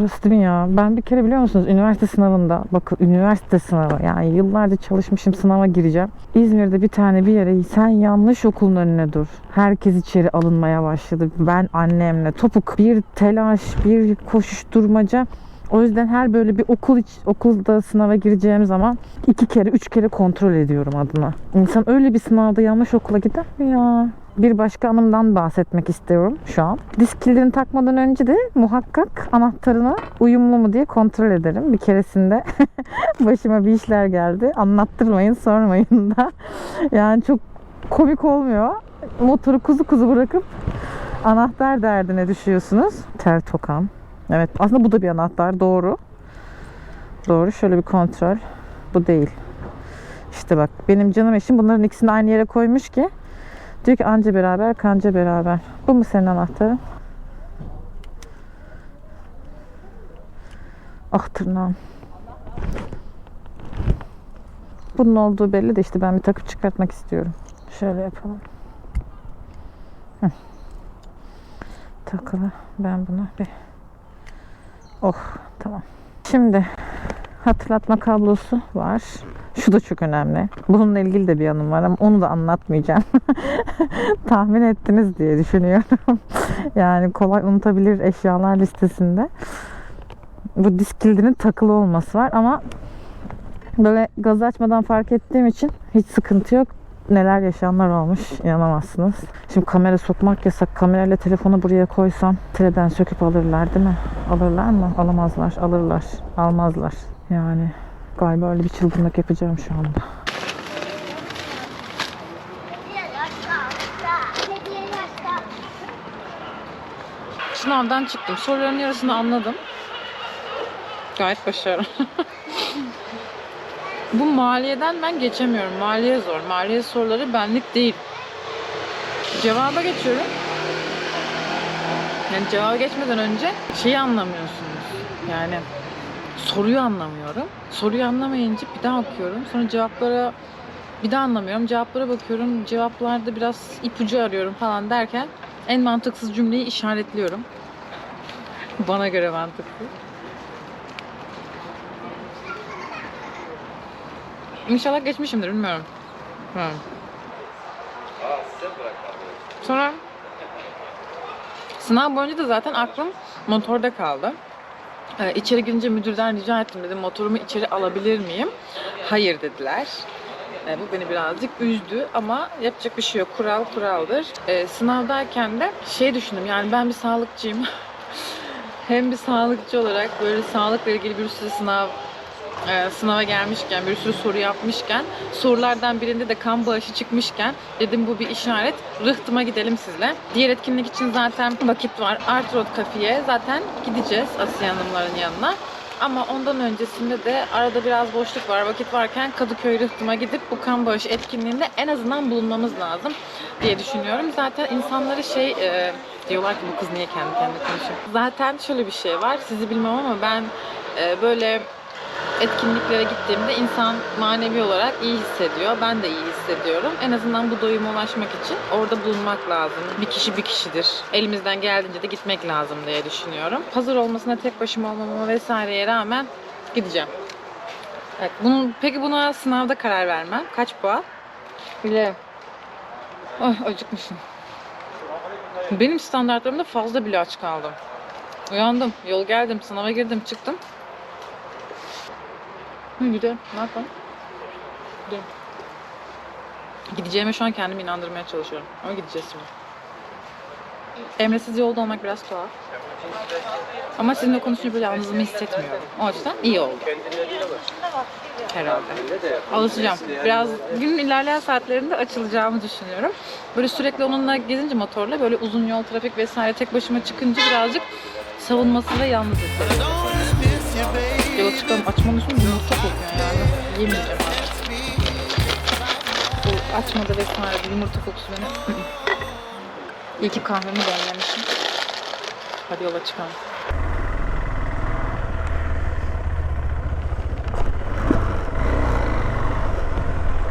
Burası ya? Ben bir kere biliyor musunuz üniversite sınavında bakın üniversite sınavı yani yıllarca çalışmışım sınava gireceğim. İzmir'de bir tane bir yere sen yanlış okulun önüne dur. Herkes içeri alınmaya başladı. Ben annemle topuk bir telaş bir koşuşturmaca. O yüzden her böyle bir okul iç, okulda sınava gireceğim zaman iki kere üç kere kontrol ediyorum adına. İnsan öyle bir sınavda yanlış okula gider mi ya? Bir başka anımdan bahsetmek istiyorum şu an. Disk kilidini takmadan önce de muhakkak anahtarına uyumlu mu diye kontrol ederim. Bir keresinde başıma bir işler geldi. Anlattırmayın, sormayın da. Yani çok komik olmuyor. Motoru kuzu kuzu bırakıp anahtar derdine düşüyorsunuz. Ter tokam. Evet aslında bu da bir anahtar doğru. Doğru şöyle bir kontrol. Bu değil. İşte bak benim canım eşim bunların ikisini aynı yere koymuş ki diyor ki anca beraber kanca beraber. Bu mu senin anahtarın? Ah tırnağım. Bunun olduğu belli de işte ben bir takıp çıkartmak istiyorum. Şöyle yapalım. Hı. Takılı. Ben bunu bir Oh tamam. Şimdi hatırlatma kablosu var. Şu da çok önemli. Bununla ilgili de bir yanım var ama onu da anlatmayacağım. Tahmin ettiniz diye düşünüyorum. yani kolay unutabilir eşyalar listesinde. Bu disk kilidinin takılı olması var ama böyle gaz açmadan fark ettiğim için hiç sıkıntı yok. Neler yaşayanlar olmuş inanamazsınız. Şimdi kamera sokmak yasak. Kamerayla telefonu buraya koysam teleden söküp alırlar değil mi? Alırlar mı? Alamazlar. Alırlar. Almazlar. Yani galiba öyle bir çılgınlık yapacağım şu anda. Sınavdan çıktım. Soruların yarısını anladım. Gayet başarılı. Bu maliyeden ben geçemiyorum. Maliye zor. Maliye soruları benlik değil. Cevaba geçiyorum. Yani cevaba geçmeden önce şeyi anlamıyorsunuz. Yani soruyu anlamıyorum. Soruyu anlamayınca bir daha okuyorum. Sonra cevaplara bir daha anlamıyorum. Cevaplara bakıyorum. Cevaplarda biraz ipucu arıyorum falan derken en mantıksız cümleyi işaretliyorum. Bana göre mantıklı. İnşallah geçmişimdir bilmiyorum. Ha. Sonra sınav boyunca da zaten aklım motorda kaldı. Ee, içeri girince müdürden rica ettim dedim motorumu içeri alabilir miyim? Hayır dediler. Ee, bu beni birazcık üzdü ama yapacak bir şey yok. Kural kuraldır. Ee, sınavdayken de şey düşündüm yani ben bir sağlıkçıyım. Hem bir sağlıkçı olarak böyle sağlıkla ilgili bir sürü sınav e, sınava gelmişken, bir sürü soru yapmışken, sorulardan birinde de kan bağışı çıkmışken dedim bu bir işaret. Rıhtıma gidelim sizle. Diğer etkinlik için zaten vakit var. Art Road Cafe'ye zaten gideceğiz Asiye Hanımların yanına. Ama ondan öncesinde de arada biraz boşluk var, vakit varken Kadıköy Rıhtıma gidip bu kan bağışı etkinliğinde en azından bulunmamız lazım diye düşünüyorum. Zaten insanları şey e, diyorlar ki bu kız niye kendi kendine konuşuyor. Zaten şöyle bir şey var, sizi bilmem ama ben e, böyle etkinliklere gittiğimde insan manevi olarak iyi hissediyor. Ben de iyi hissediyorum. En azından bu doyuma ulaşmak için orada bulunmak lazım. Bir kişi bir kişidir. Elimizden geldiğince de gitmek lazım diye düşünüyorum. Hazır olmasına tek başıma olmama vesaireye rağmen gideceğim. Evet, bunun, peki buna sınavda karar vermem. Kaç puan? Bile. Oh, acıkmışım. Benim standartlarımda fazla bile aç kaldım. Uyandım, yol geldim, sınava girdim, çıktım. Hı, gidelim. Ne yapalım? Gidelim. Gideceğime şu an kendimi inandırmaya çalışıyorum. Ama gideceğiz şimdi. Emre'siz yolda olmak biraz tuhaf. Ama sizinle konuşunca böyle yalnızlığımı hissetmiyorum. O açıdan iyi oldu. Herhalde. Alışacağım. Biraz günün ilerleyen saatlerinde açılacağımı düşünüyorum. Böyle sürekli onunla gezince motorla böyle uzun yol, trafik vesaire tek başıma çıkınca birazcık savunmasında yalnız hissediyorum. Yola çıkalım. Açmanın üstünde yumurta kokuyor yani. Yemeyeceğim artık. Bu açmada vesaire bu yumurta kokusu beni. İyi ki kahvemi demlemişim. Hadi yola çıkalım.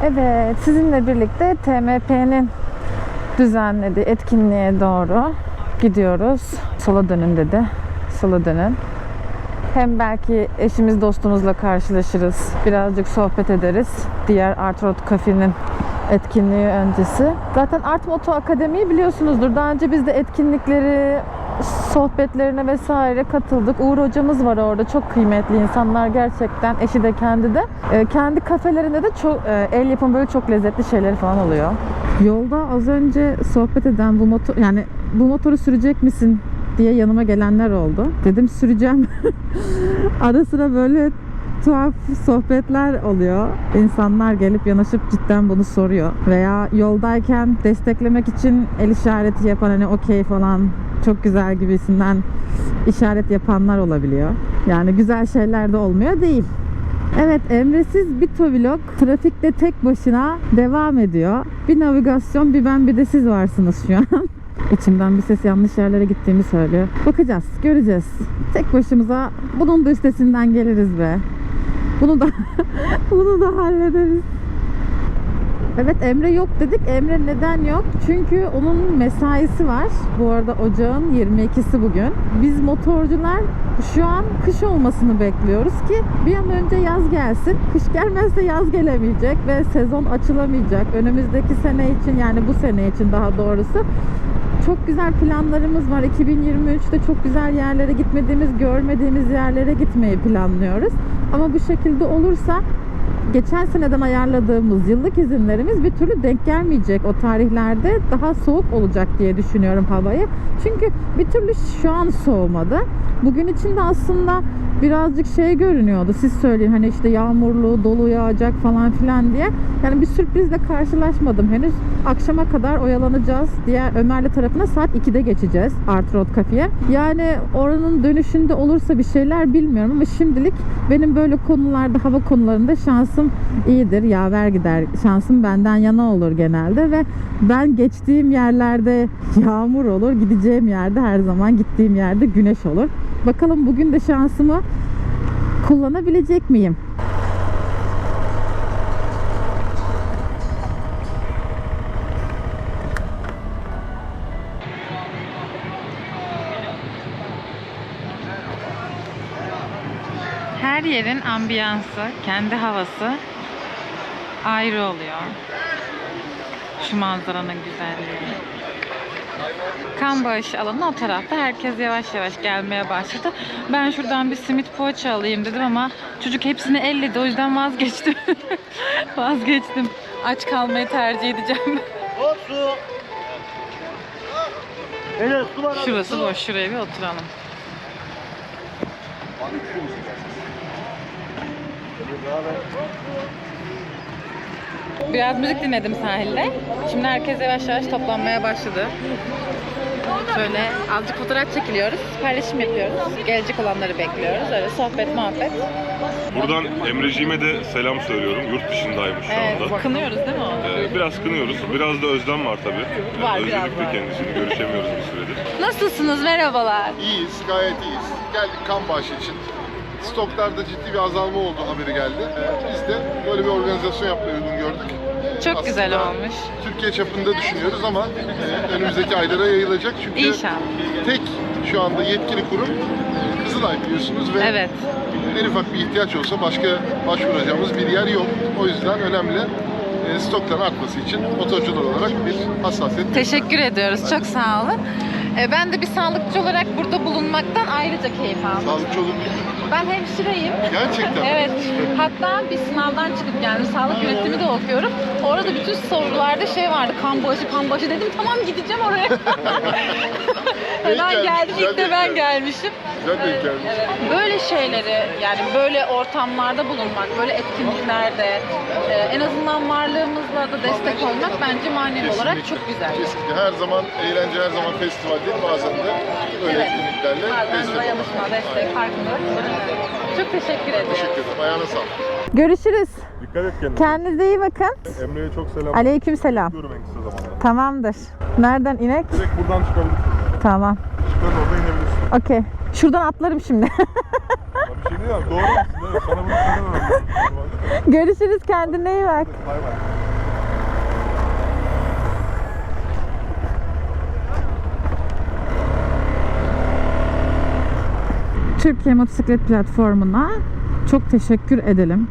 Evet, sizinle birlikte TMP'nin düzenlediği etkinliğe doğru Gidiyoruz. Sola dönün dedi. Sola dönün. Hem belki eşimiz dostumuzla karşılaşırız. Birazcık sohbet ederiz. Diğer Art Road Cafe'nin etkinliği öncesi. Zaten Art Moto Akademi'yi biliyorsunuzdur. Daha önce biz de etkinlikleri, sohbetlerine vesaire katıldık. Uğur hocamız var orada. Çok kıymetli insanlar gerçekten. Eşi de kendi de. Ee, kendi kafelerinde de çok e, el yapımı böyle çok lezzetli şeyleri falan oluyor. Yolda az önce sohbet eden bu motor yani bu motoru sürecek misin diye yanıma gelenler oldu. Dedim süreceğim. Ara sıra böyle tuhaf sohbetler oluyor. İnsanlar gelip yanaşıp cidden bunu soruyor. Veya yoldayken desteklemek için el işareti yapan hani okey falan çok güzel gibisinden işaret yapanlar olabiliyor. Yani güzel şeyler de olmuyor değil. Evet Emre'siz bir vlog trafikte tek başına devam ediyor. Bir navigasyon bir ben bir de siz varsınız şu an. İçimden bir ses yanlış yerlere gittiğimi söylüyor. Bakacağız, göreceğiz. Tek başımıza bunun da üstesinden geliriz be. Bunu da bunu da hallederiz. Evet Emre yok dedik. Emre neden yok? Çünkü onun mesaisi var. Bu arada ocağın 22'si bugün. Biz motorcular şu an kış olmasını bekliyoruz ki bir an önce yaz gelsin. Kış gelmezse yaz gelemeyecek ve sezon açılamayacak. Önümüzdeki sene için yani bu sene için daha doğrusu çok güzel planlarımız var. 2023'te çok güzel yerlere gitmediğimiz, görmediğimiz yerlere gitmeyi planlıyoruz. Ama bu şekilde olursa geçen seneden ayarladığımız yıllık izinlerimiz bir türlü denk gelmeyecek. O tarihlerde daha soğuk olacak diye düşünüyorum havayı. Çünkü bir türlü şu an soğumadı. Bugün için de aslında birazcık şey görünüyordu. Siz söyleyin hani işte yağmurlu, dolu yağacak falan filan diye. Yani bir sürprizle karşılaşmadım henüz. Akşama kadar oyalanacağız. Diğer Ömerli tarafına saat 2'de geçeceğiz Art Road Cafe'ye. Yani oranın dönüşünde olursa bir şeyler bilmiyorum ama şimdilik benim böyle konularda, hava konularında şansım iyidir. Yaver gider. Şansım benden yana olur genelde ve ben geçtiğim yerlerde yağmur olur, gideceğim yerde her zaman gittiğim yerde güneş olur. Bakalım bugün de şansımı kullanabilecek miyim? Her yerin ambiyansı, kendi havası ayrı oluyor. Şu manzaranın güzelliği. Kan bağışı alanı o tarafta. Herkes yavaş yavaş gelmeye başladı. Ben şuradan bir simit poğaça alayım dedim ama çocuk hepsini elledi. O yüzden vazgeçtim. vazgeçtim. Aç kalmayı tercih edeceğim. Abi, Şurası boş. Şuraya bir oturalım. Biraz müzik dinledim sahilde. Şimdi herkes yavaş yavaş toplanmaya başladı. Şöyle azıcık fotoğraf çekiliyoruz, paylaşım yapıyoruz. Gelecek olanları bekliyoruz. Öyle sohbet, muhabbet. Buradan Emreciğime de selam söylüyorum. Yurt dışındaymış şu Evet, anda. kınıyoruz değil mi onu? Ee, biraz kınıyoruz. Biraz da özlem var tabii. Var, Ee, biraz Özledik de var. kendisini. Görüşemiyoruz bir süredir. Nasılsınız? Merhabalar. İyiyiz, gayet iyiyiz. Geldik kan bağışı için. Stoklarda ciddi bir azalma oldu haberi geldi. Ee, Biz de böyle bir organizasyon yapmayı uygun gördük. Çok güzel aslında olmuş. Türkiye çapında düşünüyoruz ama e, önümüzdeki aylara yayılacak. Çünkü İnşallah. tek şu anda yetkili kurum e, Kızılay biliyorsunuz ve Evet. en ufak bir ihtiyaç olsa başka başvuracağımız bir yer yok. O yüzden önemli e, stokların artması için motorcular olarak bir hassasiyet Teşekkür ediyoruz. Çok sağ olun. Ee, Ben de bir sağlıkçı olarak burada bulunmaktan ayrıca keyif aldım. Sağlıkçı olun. Ben hemşireyim. Gerçekten. Evet. Hatta bir sınavdan çıkıp geldim. Sağlık yönetimi de okuyorum. Orada bütün sorularda şey vardı. Kan bağışı, kan bağışı dedim. Tamam gideceğim oraya. Hemen geldim. İlk de ben gelmiş. gelmişim. Güzel denk gelmiş. Evet. Böyle şeyleri yani böyle ortamlarda bulunmak, böyle etkinliklerde e, en azından varlığımızla da destek olmak bence manevi olarak çok güzel. Kesinlikle. Her zaman eğlence, her zaman festival değil. Bazen de böyle Evet. etkinliklerle destek dayanışma, destek, farkındalık. Çok teşekkür ediyorum. Teşekkür ederim. Ayağına sağlık. Görüşürüz. Dikkat et kendine. Kendinize iyi bakın. Emre'ye çok selam. Aleyküm selam. Bekliyorum en kısa zamanda. Tamamdır. Nereden inek? Direkt buradan çıkabilirsin. Tamam. Çıkar orada inebilirsin. Okey. Şuradan atlarım şimdi. Bir şey değil. Doğru musun? Sana bunu öğrendim. Görüşürüz. Kendine iyi bak. Bay bay. Türkiye Motosiklet Platformu'na çok teşekkür edelim.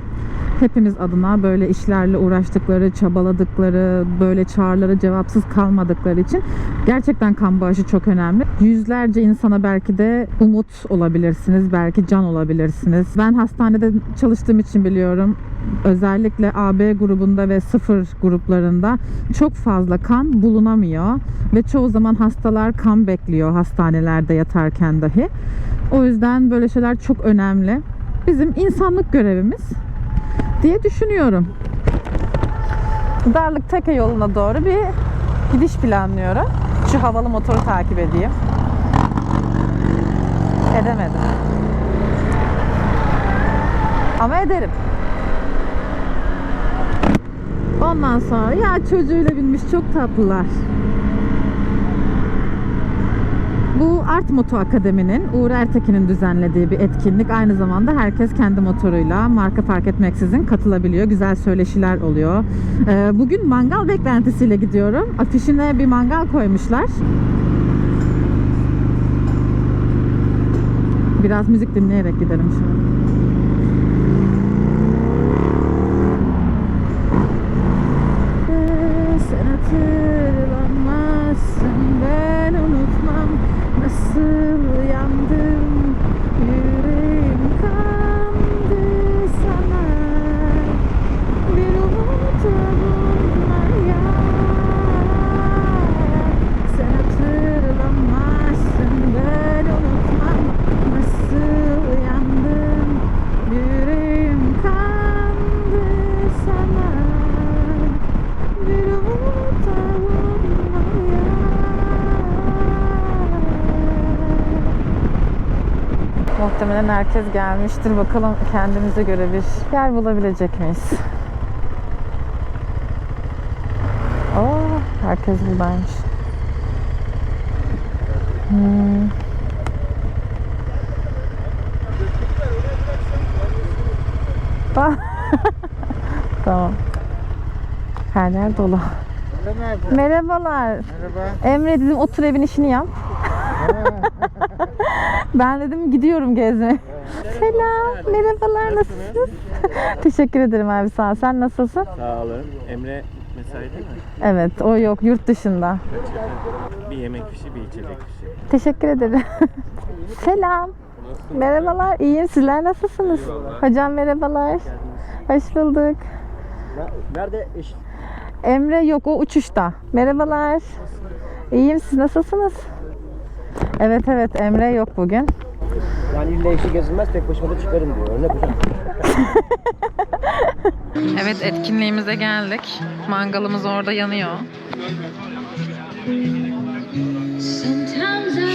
Hepimiz adına böyle işlerle uğraştıkları, çabaladıkları, böyle çağrılara cevapsız kalmadıkları için gerçekten kan bağışı çok önemli. Yüzlerce insana belki de umut olabilirsiniz, belki can olabilirsiniz. Ben hastanede çalıştığım için biliyorum. Özellikle AB grubunda ve sıfır gruplarında çok fazla kan bulunamıyor ve çoğu zaman hastalar kan bekliyor hastanelerde yatarken dahi. O yüzden böyle şeyler çok önemli. Bizim insanlık görevimiz diye düşünüyorum. Darlık Teke yoluna doğru bir gidiş planlıyorum. Şu havalı motoru takip edeyim. Edemedim. Ama ederim. Ondan sonra ya çocuğuyla binmiş çok tatlılar. Bu Art Moto Akademi'nin Uğur Ertekin'in düzenlediği bir etkinlik. Aynı zamanda herkes kendi motoruyla marka fark etmeksizin katılabiliyor. Güzel söyleşiler oluyor. Ee, Bugün mangal beklentisiyle gidiyorum. Afişine bir mangal koymuşlar. Biraz müzik dinleyerek gidelim şu an. Sen hatırlamazsın ben unutmam Nasıl yandım yüreğim kandı sana Bir umut bulmaya Sen hatırlamazsın ben unutmam Nasıl yandım yüreğim kandı sana bir umut alınmaya Muhtemelen herkes gelmiştir. Bakalım kendimize göre bir yer bulabilecek miyiz? Oo, herkes buradaymış. Hmm. Ah. tamam. Her yer dolu. Merhabalar. Merhaba. Emre dedim otur evin işini yap. ben dedim gidiyorum gezmeye. Selam. Merhabalar nasılsınız? Teşekkür ederim abi sağ ol. Sen nasılsın? Sağ olun. Emre mesaide mi? Evet o yok yurt dışında. Bir yemek pişi, bir içecek pişi. Teşekkür ederim. Selam. Merhabalar. İyiyim. Sizler nasılsınız? Hocam merhabalar. Hoş bulduk. Nerede eş? Emre yok o uçuşta. Merhabalar. İyiyim siz nasılsınız? Evet evet Emre yok bugün. Yani illa eşi gezilmez, tek başıma da çıkarım diyor. Örnek hocam. Evet etkinliğimize geldik. Mangalımız orada yanıyor.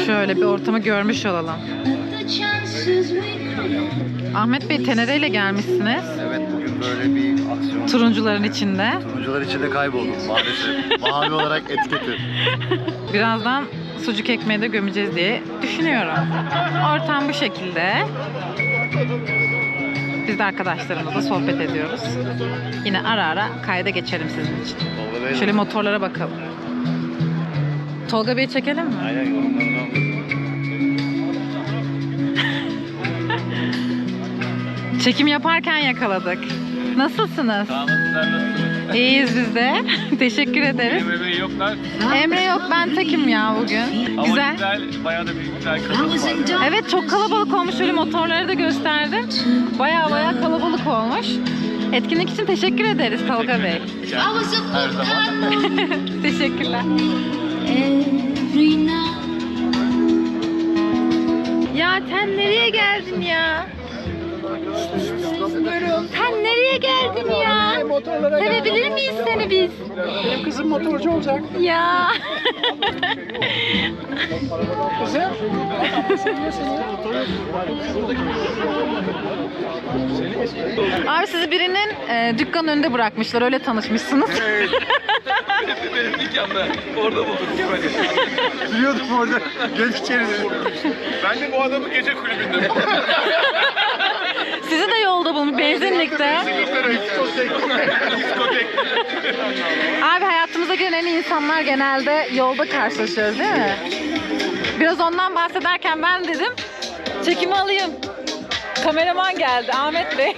Şöyle bir ortamı görmüş olalım. Ahmet Bey Tenere ile gelmişsiniz. Evet bugün böyle bir aksiyon. Turuncuların içinde. Turuncular içinde kayboldum maalesef. Mavi olarak etiketi. Birazdan sucuk ekmeği de gömeceğiz diye düşünüyorum. Ortam bu şekilde. Biz de arkadaşlarımızla sohbet ediyoruz. Yine ara ara kayda geçelim sizin için. Şöyle motorlara bakalım. Tolga Bey'i çekelim mi? Aynen yorumlarını. Çekim yaparken yakaladık. Nasılsınız? Sağ olun, sizler nasılsınız? İyiyiz biz de. Teşekkür ederiz. Emre Bey yoklar. Emre yok ben tekim ya bugün. Ama Güzel. güzel, bayağı da bir güzel katılım var. Evet çok kalabalık olmuş. Şöyle motorları da gösterdim. Baya baya kalabalık olmuş. Etkinlik için teşekkür ederiz Tolga Bey. Her zaman. Teşekkürler. Ya sen nereye geldin ya? Nereye geldin ya? Sevebilir miyiz seni biz? Benim kızım motorcu olacak. Ya. Kızım. Abi sizi birinin e, dükkanın önünde bırakmışlar. Öyle tanışmışsınız. Benim dükkanda. Orada bulduk Kemal'i. Biliyordum orada. Geç içeri dedim. Ben de bu adamı gece kulübünde buldum. Yolda bulmuş benzinlikte. Diskotek. Abi hayatımıza giren en iyi insanlar genelde yolda karşılaşıyoruz değil mi? Biraz ondan bahsederken ben dedim Çekimi alayım. Kameraman geldi Ahmet Bey.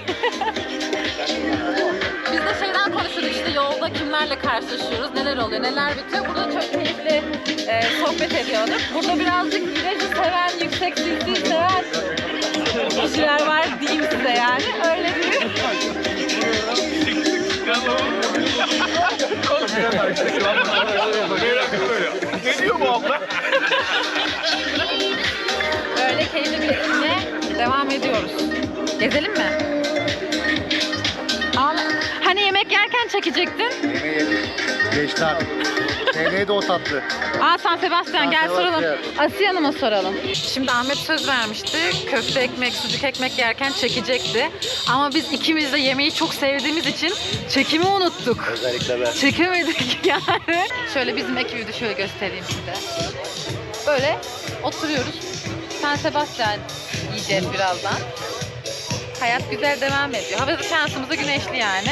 Biz de şeyden konuşuyorduk işte yolda kimlerle karşılaşıyoruz, neler oluyor, neler bitiyor. Burada çok keyifli e, sohbet ediyorduk. Burada birazcık virajı seven, yüksek sesli seven kişiler var diyeyim size yani. Öyle bir... Ne diyor bu abla? Böyle keyifli bir devam ediyoruz. Gezelim mi? Al. Hani yemek yerken çekecektin? Yemeği yedik. Geçti artık. Neydi o tatlı? Aa San Sebastian San gel soralım. Asiye Hanım'a soralım. Şimdi Ahmet söz vermişti. Köfte ekmek, sucuk ekmek yerken çekecekti. Ama biz ikimiz de yemeği çok sevdiğimiz için çekimi unuttuk. Özellikle ben. Çekemedik yani. Şöyle bizim ekibi de şöyle göstereyim size. Böyle oturuyoruz. San Sebastian yiyeceğiz birazdan. Hayat güzel devam ediyor. Hava da şansımıza güneşli yani.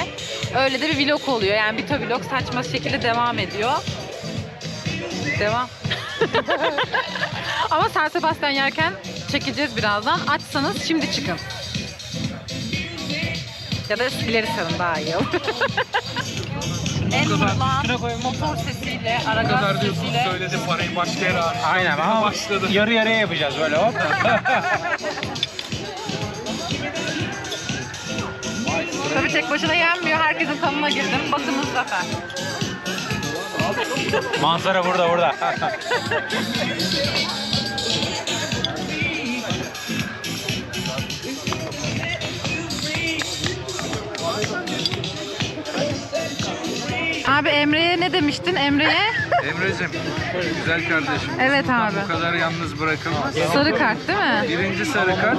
Öyle de bir vlog oluyor. Yani bir vlog saçma şekilde devam ediyor. Devam. Ama San Sebastian yerken çekeceğiz birazdan. Açsanız şimdi çıkın. Ya da ileri sarın daha iyi olur. en kulağın motor sesiyle, aragaz sesiyle söyledi parayı başka yere harcadı. Aynen ama Başladı. yarı yarıya yapacağız böyle hop. Tabii tek başına yenmiyor. Herkesin kanına girdim. Bakımız zafer. Manzara burada burada. Abi Emre'ye ne demiştin? Emre'ye Emre'cim, güzel kardeşim. Evet abi. Bu kadar yalnız bırakılmaz. sarı kart değil mi? Birinci sarı kart,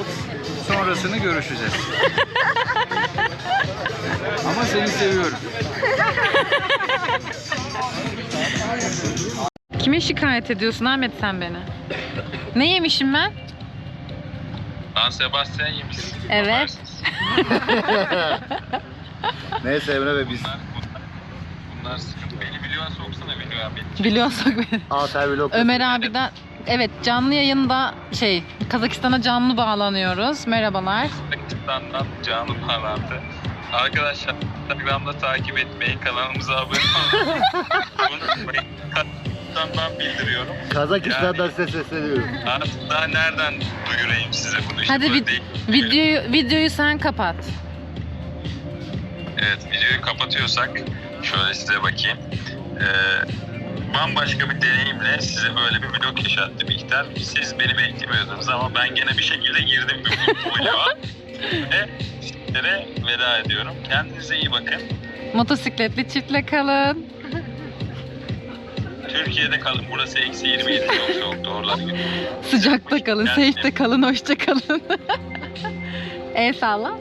sonrasını görüşeceğiz. Ama seni seviyorum. Kime şikayet ediyorsun Ahmet sen beni? Ne yemişim ben? San Sebastian yemişsin. Evet. Neyse Emre Bey biz Bunlar sıkıntı. Beni biliyorsun soksana biliyor abi. Biliyorsak beni. Alter Vlog. Ömer abiden evet canlı yayında şey Kazakistan'a canlı bağlanıyoruz. Merhabalar. Pakistan'dan canlı bağlantı. Arkadaşlar Instagram'da takip etmeyi, kanalımıza abone olmayı unutmayın. Kazakistan'dan bildiriyorum. Kazakistan'dan size sesleniyorum. Artık daha nereden duyurayım size bunu? İşte Hadi vid- değil. videoyu videoyu sen kapat. Evet videoyu kapatıyorsak şöyle size bakayım. Ee, bambaşka bir deneyimle size böyle bir vlog yaşattı Bihter. Siz beni beklemiyordunuz ama ben gene bir şekilde girdim bu vloga. Ve sizlere veda ediyorum. Kendinize iyi bakın. Motosikletli çiftle kalın. Türkiye'de kalın. Burası eksi 27 çok soğuk. Doğrular gibi. Sıcakta kalın, Yani- safe'te kalın, hoşça kalın. El salla.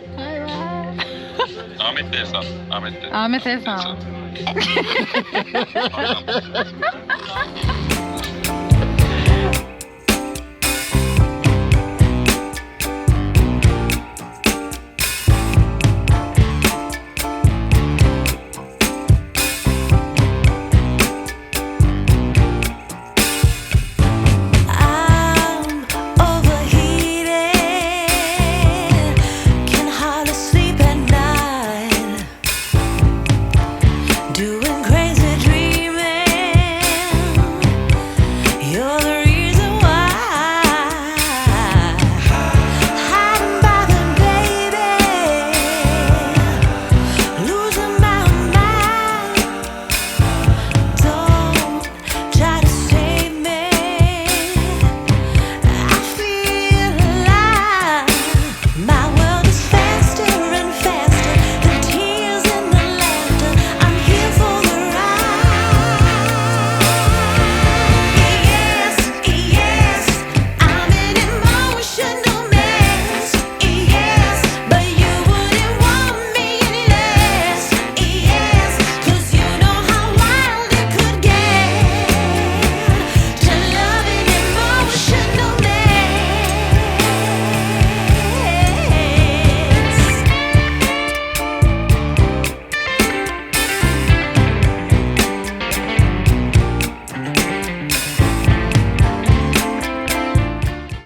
Ahmet de hesap. Ahmet de. Ahmet el salla.